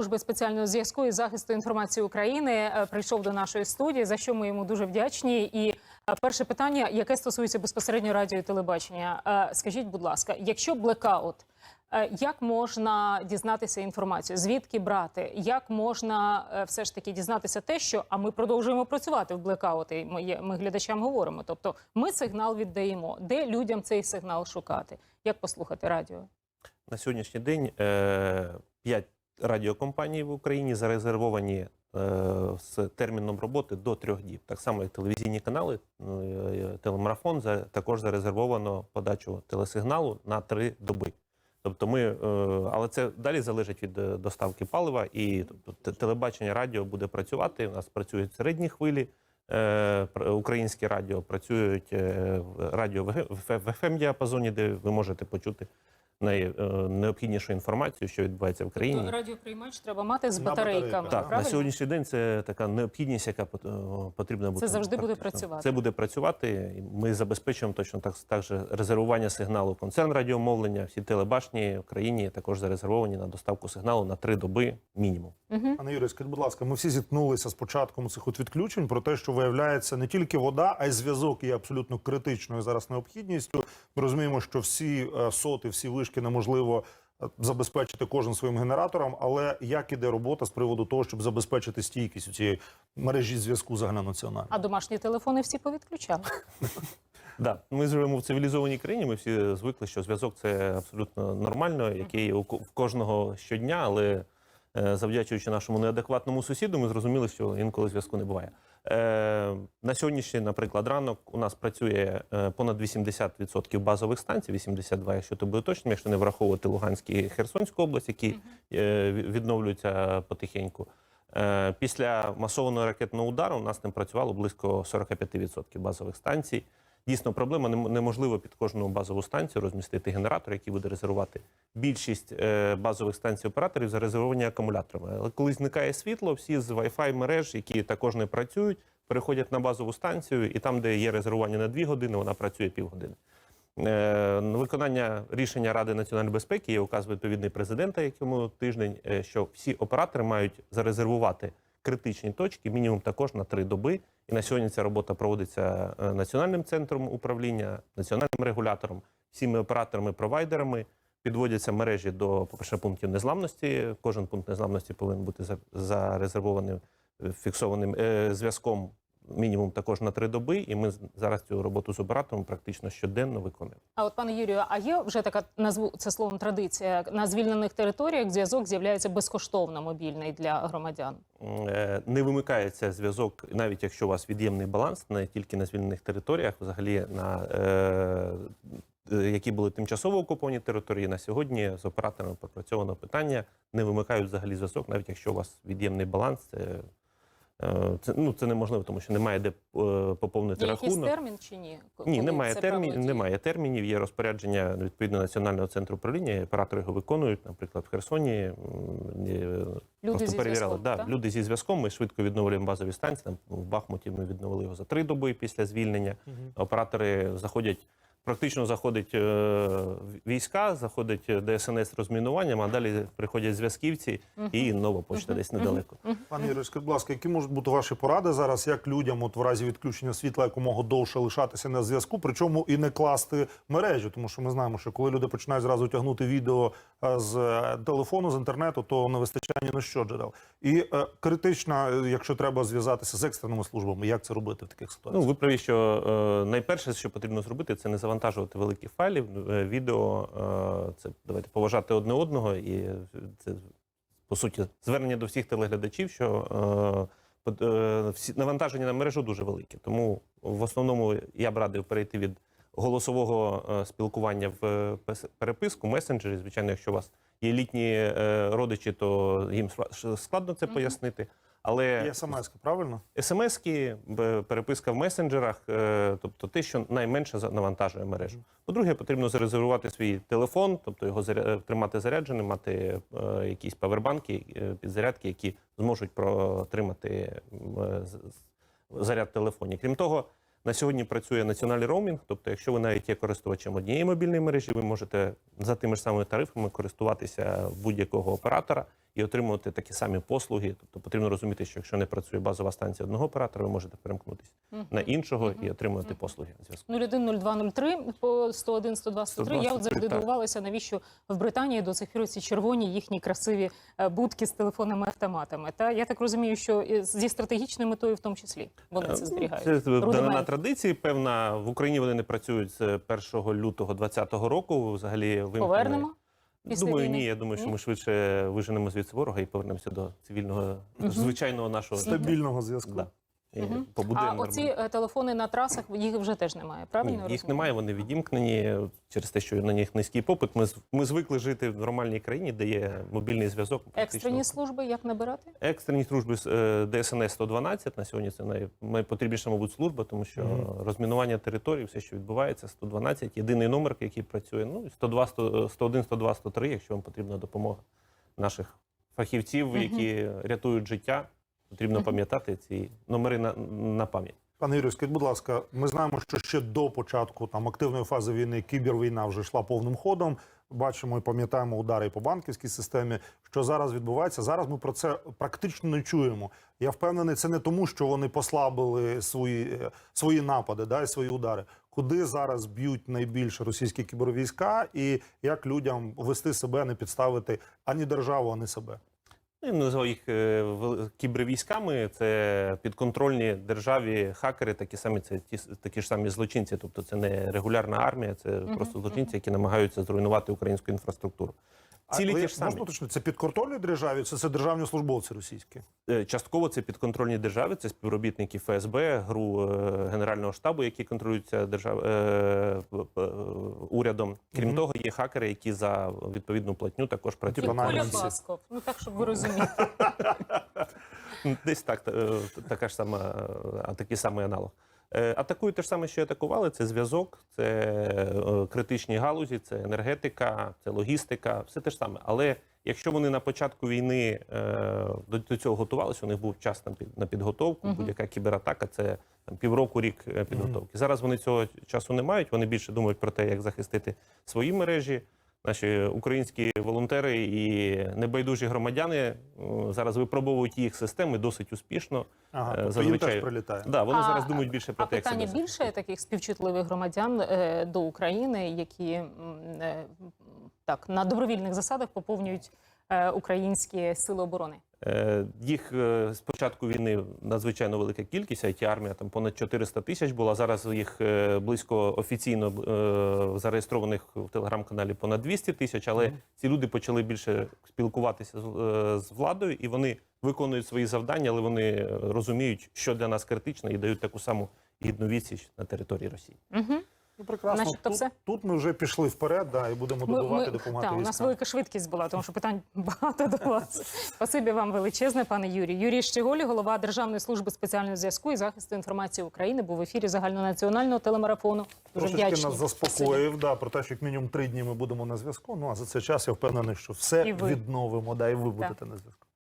Служби спеціального зв'язку і захисту інформації України е, прийшов до нашої студії, за що ми йому дуже вдячні. І е, перше питання, яке стосується безпосередньо радіо і телебачення. Е, Скажіть, будь ласка, якщо блекаут, як можна дізнатися інформацію? Звідки брати? Як можна все ж таки дізнатися те, що а ми продовжуємо працювати в блекаути? Ми, ми глядачам говоримо. Тобто, ми сигнал віддаємо. Де людям цей сигнал шукати? Як послухати радіо? На сьогоднішній день е, 5 радіокомпаній в Україні зарезервовані е, з терміном роботи до трьох діб. Так само, як телевізійні канали, е, телемарафон також зарезервовано подачу телесигналу на три доби. Тобто ми, е, але це далі залежить від е, доставки палива, і тобто, телебачення радіо буде працювати. У нас працюють середні хвилі. е, Українське радіо працюють е, радіо в fm діапазоні, де ви можете почути найнеобхіднішу інформацію, що відбувається в країні. Тобто радіоприймач треба мати з батарейками. Так, на сьогоднішній день це така необхідність, яка е, потрібна буде. завжди буде працювати. Це буде працювати. Ми забезпечуємо точно так, так же резервування сигналу. Концерн радіомовлення, всі телебашні в країні також зарезервовані на доставку сигналу на три доби мінімум. Мгм. Пане Юрій, скажіть, будь ласка, ми всі зіткнулися з початком цих от відключень про те, що виявляється не тільки вода, а й зв'язок є абсолютно критичною зараз необхідністю. Ми розуміємо, що всі е, соти, всі вишки неможливо е, забезпечити кожен своїм генератором. Але як іде робота з приводу того, щоб забезпечити стійкість у цієї мережі зв'язку загальнонаціональної? А домашні телефони всі повідключали. Да, ми живемо в цивілізованій країні. Ми всі звикли, що зв'язок це абсолютно нормально, який у ко- кожного щодня, але е, завдячуючи нашому неадекватному сусіду, ми зрозуміли, що інколи зв'язку не буває. Е, на сьогоднішній, наприклад, ранок у нас працює е, понад 80% базових станцій, 82, якщо то буде точно, якщо не враховувати Луганську і Херсонську область, які е, відновлюються потихеньку. Після масованого ракетного удару у нас не працювало близько 45% базових станцій. Дійсно, проблема неможливо під кожну базову станцію розмістити генератор, який буде резервувати. Більшість е, базових станцій операторів зарезервовані акумуляторами. Але коли зникає світло, всі з Wi-Fi мереж, які також не працюють, переходять на базову станцію, і там, де є резервування на 2 години, вона працює півгодини. Е, виконання рішення Ради національної безпеки є указ відповідний президента, якому тиждень, е, що всі оператори мають зарезервувати критичні точки, мінімум також на три доби. І на сьогодні ця робота проводиться е, національним центром управління, національним регулятором, всіми операторами, провайдерами. Підводяться мережі до по-перше, пунктів незламності. Кожен пункт незламності повинен бути за- зарезервованим е, фіксованим е, зв'язком мінімум також на три доби. І ми зараз цю роботу з оператором практично щоденно виконуємо. А от пане Юрію, а є вже така назву це словом традиція на звільнених територіях зв'язок з'являється безкоштовно мобільний для громадян. Е, не вимикається зв'язок, навіть якщо у вас від'ємний баланс, не тільки на звільнених територіях, взагалі на е, е, які були тимчасово окуповані території. На сьогодні з операторами пропрацьовано питання, не вимикають взагалі зв'язок, навіть якщо у вас від'ємний баланс. Це, це, ну, це неможливо, тому що немає де е, поповнити Є якийсь рахунок. термін чи ні? Ні, немає, термін, немає термінів. Є розпорядження відповідно національного центру управління. Оператори його виконують. Наприклад, в Херсоні е, Люди зі перевіряли. зв'язком, Да, так? люди зі зв'язком. Ми швидко відновлюємо базові станції. Там в Бахмуті ми відновили його за три доби після звільнення. Оператори заходять. Практично заходять е, війська, заходить ДСНС розмінуванням, а далі приходять зв'язківці і нова почта десь недалеко. Пане Юрій, скажіть, будь ласка, які можуть бути ваші поради зараз, як людям, от в разі відключення світла якомога довше лишатися на зв'язку, причому і не класти мережу, тому що ми знаємо, що коли люди починають зразу тягнути відео е, з е, телефону, з інтернету, то не вистачає ні на що джерел. І е, критично, якщо треба зв'язатися з екстреними службами, як це робити в таких ситуаціях? Ну, ви праві, що е, найперше, що потрібно зробити, це не завантажувати великі файли, е, відео. Е, це давайте поважати одне одного, і це по суті звернення до всіх телеглядачів, що е, навантаження на мережу дуже велике. Тому в основному я б радив перейти від голосового спілкування в переписку, месенджері. Звичайно, якщо у вас є літні родичі, то їм складно це пояснити. Але Є смс, правильно? СМСки, б- переписка в месенджерах, е, тобто те, що найменше за- навантажує мережу. По-друге, потрібно зарезервувати свій телефон, тобто його е, тримати зарядженим, мати е, якісь павербанки, підзарядки, які зможуть протримати заряд телефонів. Крім того, на сьогодні працює національний роумінг, тобто, якщо ви навіть є користувачем однієї мобільної мережі, ви можете за тими ж самими тарифами користуватися будь-якого оператора і отримувати такі самі послуги. Тобто потрібно розуміти, що якщо не працює базова станція одного оператора, ви можете перемкнутися на іншого і отримувати послуги зв'язку. 010203 по 101 102 103. Я от 102, завжди дивувалася, навіщо в Британії до цих пір ці червоні їхні красиві е, будки з телефонними автоматами. Та я так розумію, що зі стратегічною метою, в тому числі, вони це зберігають. Це Рудимент. традиції. Певна в Україні вони не працюють з 1 лютого 2020 року. Взагалі вимкнені. Повернемо. Після Думаю, війни? ні. Я думаю, що ми швидше виженемо звідси ворога і повернемося до цивільного звичайного нашого Стабільного зв'язку. Да. І А оці е, телефони на трасах їх вже теж немає. Правильно Ні, їх розумію? немає, вони відімкнені через те, що на них низький попит. Ми, з- ми звикли жити в нормальній країні, де є мобільний зв'язок. Екстрені служби як набирати? Екстрені служби е, ДСНС 112 на сьогодні це най- найпотрібніша, мабуть, служба, тому що розмінування територій, все, що відбувається, 112, єдиний номер, який працює. Ну, і 102, 100, 101, 102, 103, якщо вам потрібна допомога наших фахівців, які рятують життя. Потрібно пам'ятати ці номери на, на пам'ять. Пане Юрію, скажіть, будь ласка, ми знаємо, що ще до початку там активної фази війни кібервійна вже йшла повним ходом. Бачимо і пам'ятаємо удари по банківській системі. Що зараз відбувається? Зараз ми про це практично не чуємо. Я впевнений, це не тому, що вони послабили свої, е, свої напади, да, і свої удари. Куди зараз б'ють найбільше російські кібервійська, і як людям вести себе, не підставити ані державу, ані себе? Я називав їх е, кібервійськами. Це підконтрольні державі хакери, такі самі це ті такі ж самі злочинці. Тобто це не регулярна армія, це просто злочинці, які намагаються зруйнувати українську інфраструктуру. Цілі ті ж самі. можна уточнити, це підконтрольні державі, це, це державні службовці російські. Е, Частково це підконтрольні держави, це співробітники ФСБ, ГРУ е, Генерального штабу, які контролюються держав... е, урядом. Крім того, є хакери, які за відповідну платню також працюють. Типа Коля найманці. Басков. Ну так, щоб ви розуміли. Десь так, така ж сама, такий самий аналог. Е, Атакують те ж саме, що і атакували. Це зв'язок, це е, критичні галузі, це енергетика, це логістика, все те ж саме. Але якщо вони на початку війни е, до, цього готувалися, у них був час на, під, на підготовку, будь-яка кібератака це там, півроку рік підготовки. Зараз вони цього часу не мають. Вони більше думають про те, як захистити свої мережі. Наші українські волонтери і небайдужі громадяни е, зараз випробовують їх системи досить успішно. Ага, Е, тобто їм теж прилітає. Да, вони А- зараз думають більше про А те, як питання більше таких співчутливих громадян е, до України, які е, так на добровільних засадах поповнюють е, українські сили оборони. Е, Їх е, з початку війни надзвичайно велика кількість. it армія там понад 400 тисяч була. Зараз їх е, близько офіційно зареєстрованих в телеграм-каналі понад 200 тисяч. Але ці люди почали більше спілкуватися з, владою, і вони виконують свої завдання, але вони розуміють, що для нас критично, і дають таку саму гідну відсіч на території Росії. Ну, прекрасно. Начебто тут, все. тут ми вже пішли вперед, да, і будемо добивати, допомагати та, у нас велика швидкість була, тому що питань багато до вас. Спасибі вам величезне, пане Юрій. Юрій Щеголі, голова Державної служби спеціального зв'язку і захисту інформації України, був в ефірі загальнонаціонального телемарафону. Дуже Трошечки вдячні. нас заспокоїв, да, про те, що як мінімум три дні ми будемо на зв'язку. Ну а за цей час я впевнений, що все відновимо, да, і ви будете на зв'язку.